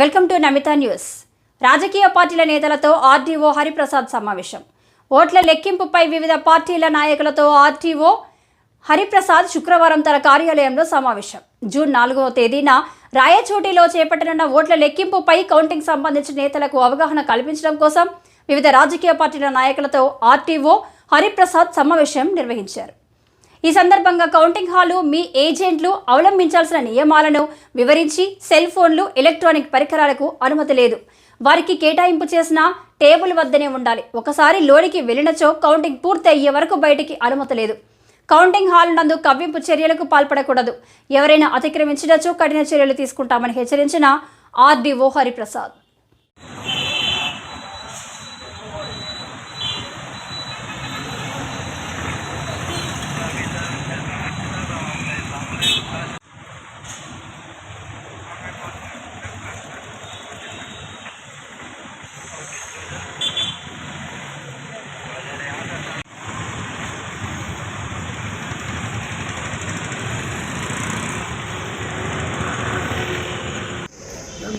Welcome to Namitha news. రాజకీయ పార్టీల నేతలతో ఆర్డీఓ హరిప్రసాద్ సమావేశం. ఓట్ల లెక్కింపుపై వివిధ పార్టీల నాయకులతో ఆర్టీఓ హరిప్రసాద్ శుక్రవారం తన కార్యాలయంలో సమావేశం. జూన్ నాలుగవ తేదీన రాయచోటిలో చేపట్టనున్న ఓట్ల లెక్కింపుపై కౌంటింగ్ సంబంధించిన నేతలకు అవగాహన కల్పించడం కోసం వివిధ రాజకీయ పార్టీల నాయకులతో ఆర్టీఓ హరిప్రసాద్ సమావేశం నిర్వహించారు. ఈ సందర్భంగా కౌంటింగ్ హాలు మీ ఏజెంట్లు అవలంబించాల్సిన నియమాలను వివరించి సెల్ ఫోన్లు ఎలక్ట్రానిక్ పరికరాలకు అనుమతి లేదు. వారికి కేటాయింపు చేసిన టేబుల్ వద్దనే ఉండాలి. ఒకసారి లోనికి వెళ్ళినచో కౌంటింగ్ పూర్తి అయ్యే వరకు బయటికి అనుమతి లేదు. కౌంటింగ్ హాల్ నందు కవ్వింపు చర్యలకు పాల్పడకూడదు. ఎవరైనా అతిక్రమించినచో కఠిన చర్యలు తీసుకుంటామని హెచ్చరించిన ఆర్డీఓ హరిప్రసాద్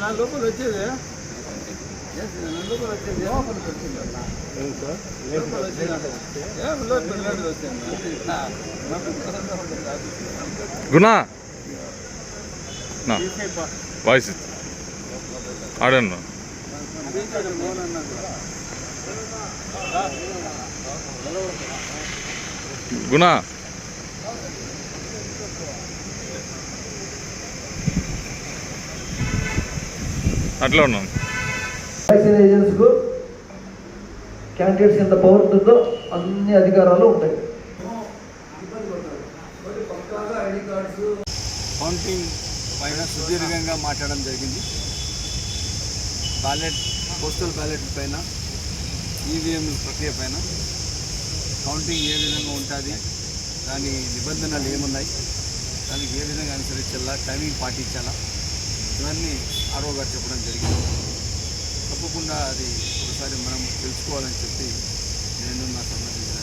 నా లోపల వచ్చేది. నా లోపల వచ్చేది. లోపలికి వచ్చింది లోపల వచ్చింది ఏం లోపల లోపల వచ్చింది గుణ నా వాయిస్ ఆడను గుణ అట్లా ఎలక్షన్ ఏజెంట్స్కు క్యాండిడేట్స్ ఎంత పవర్ ఉంటుందో అన్ని అధికారాలు ఉంటాయి. కౌంటింగ్ పైన సుదీర్ఘంగా మాట్లాడడం జరిగింది. బ్యాలెట్ పోస్టల్ బ్యాలెట్ పైన ఈవీఎం ప్రక్రియ పైన కౌంటింగ్ ఏ విధంగా ఉంటుంది దాని నిబంధనలు ఏమున్నాయి దానికి ఏ విధంగా అనుసరించాలా టైమింగ్ పాటించాలా ఇవన్నీ ఆరో గారు చెప్పడం జరిగింది. తప్పకుండా అది ఒకసారి మనం తెలుసుకోవాలని చెప్పి నేను నా సంబంధించిన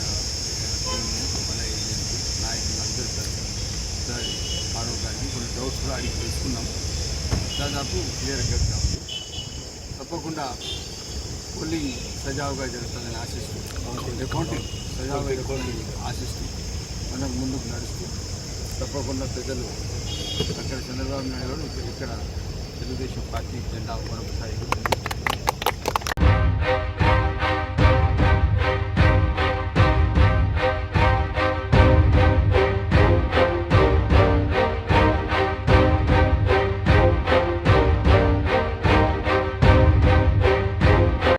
ఏజెంట్ నాయకులు అందరూ కలిసి ఒకసారి ఆరో గారిని కొన్ని డౌట్స్ కూడా అడిగి తెలుసుకున్నాం. దాదాపు క్లియర్ ఉంది తప్పకుండా పోలింగ్ సజావుగా జరుగుతుందని ఆశిస్తూ కౌంటింగ్ సజావుగా జరుగుతుందని ఆశిస్తూ మనం ముందుకు నడుస్తూ తప్పకుండా పెద్దలు అక్కడ చంద్రబాబు నాయుడు గారు ఇక్కడ తెలుగుదేశం పార్టీ జెండా మరొకసారి